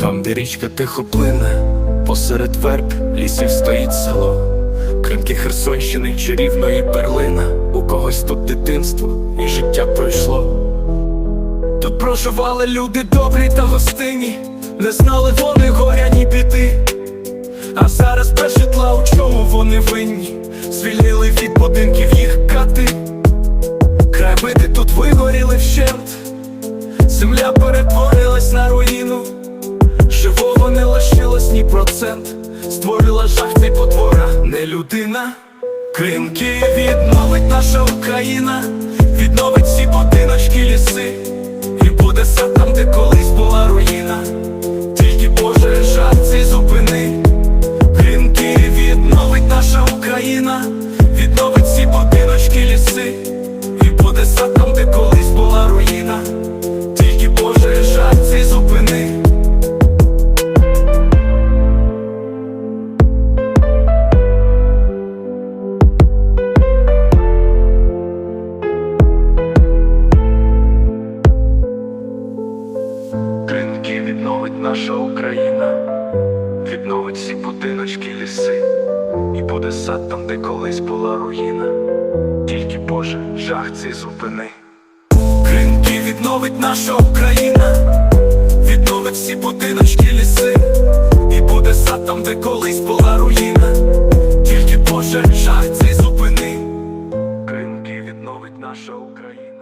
де річка тихо плине, посеред верб лісів стоїть село, Кримки Херсонщини, чарівної перлина, у когось тут дитинство і життя пройшло. Тут проживали люди добрі та гостинні, не знали вони горя, ні біди. А зараз без житла, у чому вони винні, звільнили від будинків їх кати. Крайбити тут вигоріли вщент, земля перетворилась процент, створила жах цей потвора, не людина. Кримки відновить наша Україна, відновить наша Україна, відновить всі будиночки, ліси, і буде сад там, де колись була руїна. Тільки Боже, жах цей зупини. Кринки відновить наша Україна, відновить всі будиночки, ліси, і буде сад там, де колись була руїна. Тільки Боже, жах цей зупини. Кринки відновить наша Україна.